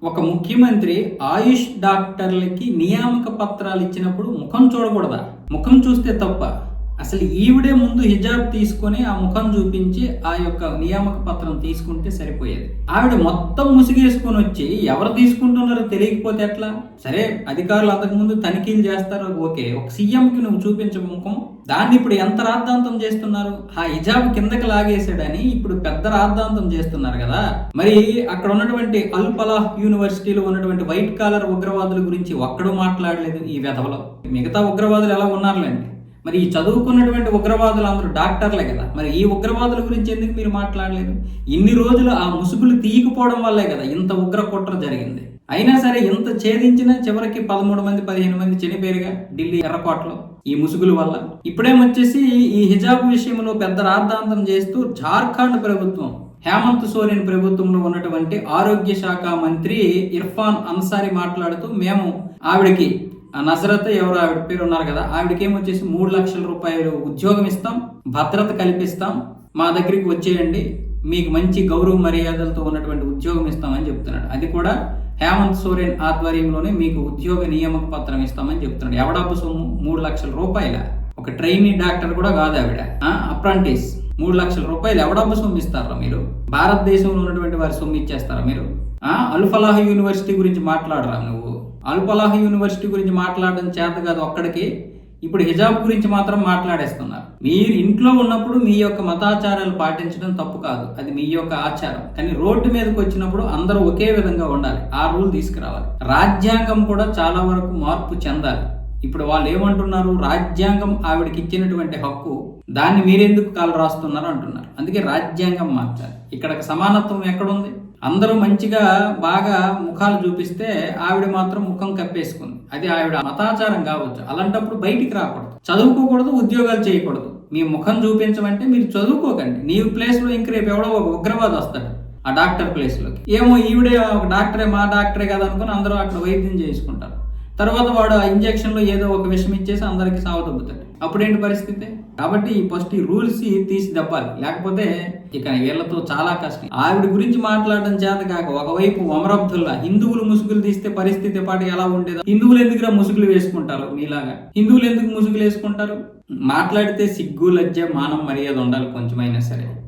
ఒక ముఖ్యమంత్రి ఆయుష్ డాక్టర్లకి నియామక పత్రాలు ఇచ్చినప్పుడు ముఖం చూడకూడదా? ముఖం చూస్తే తప్ప. అసలు ఈవిడే ముందు హిజాబ్ తీసుకొని ఆ ముఖం చూపించి ఆ యొక్క నియామక పత్రం తీసుకుంటే సరిపోయేది. ఆవిడ మొత్తం ముసిగేసుకొని వచ్చి ఎవరు తీసుకుంటున్నారో తెలియకపోతే ఎట్లా? సరే అధికారులు అంతకుముందు తనిఖీలు చేస్తారు. ఓకే ఒక సీఎంకి నువ్వు చూపించ ముఖం. దాన్ని ఇప్పుడు ఎంత రాద్ధాంతం చేస్తున్నారు? ఆ హిజాబ్ కిందకి లాగేసాడని ఇప్పుడు పెద్ద రాద్ధాంతం చేస్తున్నారు కదా. మరి అక్కడ ఉన్నటువంటి అల్పలాహ్ యూనివర్సిటీలో ఉన్నటువంటి వైట్ కాలర్ ఉగ్రవాదుల గురించి ఒక్కడూ మాట్లాడలేదు ఈ వెధవలో. మిగతా ఉగ్రవాదులు ఎలా ఉన్నారులేండి? మరి ఈ చదువుకున్నటువంటి ఉగ్రవాదులు అందరూ డాక్టర్లే కదా. మరి ఈ ఉగ్రవాదుల గురించి ఎందుకు మీరు మాట్లాడలేదు? ఇన్ని రోజులు ఆ ముసుగులు తీయకపోవడం వల్లే కదా ఇంత ఉగ్ర కుట్ర జరిగింది. అయినా సరే ఇంత ఛేదించినా చివరికి పదమూడు మంది పదిహేను మంది చనిపోయారుగా ఢిల్లీ ఎర్రకోటలో ఈ ముసుగుల వల్ల. ఇప్పుడేమొచ్చేసి ఈ హిజాబ్ విషయంలో పెద్ద రాద్ధాంతం చేస్తూ జార్ఖండ్ ప్రభుత్వం హేమంత్ సోరెన్ ప్రభుత్వంలో ఉన్నటువంటి ఆరోగ్య శాఖ మంత్రి ఇర్ఫాన్ అన్సారి మాట్లాడుతూ మేము ఆవిడకి నజరత్ ఎవరు? ఆవిడ పేరు ఉన్నారు కదా. ఆవిడకి ఏమొచ్చేసి మూడు లక్షల రూపాయలు ఉద్యోగం ఇస్తాం భద్రత కల్పిస్తాం మా దగ్గరికి వచ్చేయండి మీకు మంచి గౌరవ మర్యాదలతో ఉన్నటువంటి ఉద్యోగం ఇస్తామని చెప్తున్నాడు. అది కూడా హేమంత్ సోరెన్ ఆధ్వర్యంలోనే మీకు ఉద్యోగ నియామక పత్రం ఇస్తామని చెప్తున్నాడు. ఎవడబ్బు సొమ్ము? మూడు లక్షల రూపాయల? ఒక ట్రైనీ డాక్టర్ కూడా కాదు ఆవిడ. అప్రాంటిస్. మూడు లక్షల రూపాయలు ఎవడబ్బు సొమ్ము ఇస్తారా మీరు? భారతదేశంలో ఉన్నటువంటి వారి సొమ్ము ఇచ్చేస్తారా మీరు? అల్ఫలాహ్ యూనివర్సిటీ గురించి మాట్లాడరా నువ్వు? అల్పలాహ యూనివర్సిటీ గురించి మాట్లాడడం చేత కాదు ఒక్కడికి. ఇప్పుడు హిజాబ్ గురించి మాత్రం మాట్లాడేస్తున్నారు. మీరు ఇంట్లో ఉన్నప్పుడు మీ యొక్క మతాచారాలు పాటించడం తప్పు కాదు. అది మీ యొక్క ఆచారం. కానీ రోడ్డు మీదకి వచ్చినప్పుడు అందరూ ఒకే విధంగా ఉండాలి. ఆ రూల్ తీసుకురావాలి. రాజ్యాంగం కూడా చాలా వరకు మార్పు చెందాలి. ఇప్పుడు వాళ్ళు ఏమంటున్నారు? రాజ్యాంగం ఆవిడకి ఇచ్చినటువంటి హక్కు దాన్ని మీరెందుకు కాలు రాస్తున్నారు అంటున్నారు. అందుకే రాజ్యాంగం మార్చాలి. ఇక్కడ సమానత్వం ఎక్కడుంది? అందరూ మంచిగా బాగా ముఖాలు చూపిస్తే ఆవిడ మాత్రం ముఖం కప్పేసుకుంది. అది ఆవిడ మతాచారం కావచ్చు అలాంటప్పుడు బయటికి రాకూడదు. చదువుకోకూడదు ఉద్యోగాలు చేయకూడదు. మీ ముఖం చూపించమంటే మీరు చదువుకోకండి. నీ ప్లేస్లో ఇంక రేపు ఎవడో ఒక ఉగ్రవాదం వస్తాడు ఆ డాక్టర్ ప్లేస్లోకి. ఏమో ఈవిడే ఒక డాక్టరే మా డాక్టరే కదా అనుకుని అందరూ అక్కడ వైద్యం చేసుకుంటారు. తర్వాత వాడు ఆ ఇంజక్షన్లో ఏదో ఒక విషయం ఇచ్చేసి అందరికి సాగు దొబ్బుతాడు అప్పుడేంటి పరిస్థితి? కాబట్టి ఫస్ట్ ఈ రూల్స్ తీసి దప్పాలి లేకపోతే ఇక వీళ్ళతో చాలా కష్టం. ఆవిడ గురించి మాట్లాడడం చేత కాక ఒకవైపు వమరబ్దుల్లా హిందువులు ముసుగులు తీస్తే పరిస్థితి పాటు ఎలా ఉండేది. హిందువులు ఎందుకురా ముసుగులు వేసుకుంటారు మీలాగా? హిందువులు ఎందుకు ముసుగులు వేసుకుంటారు? మాట్లాడితే సిగ్గు లజ్జ మానం మర్యాద ఉండాలి కొంచెమైనా సరే.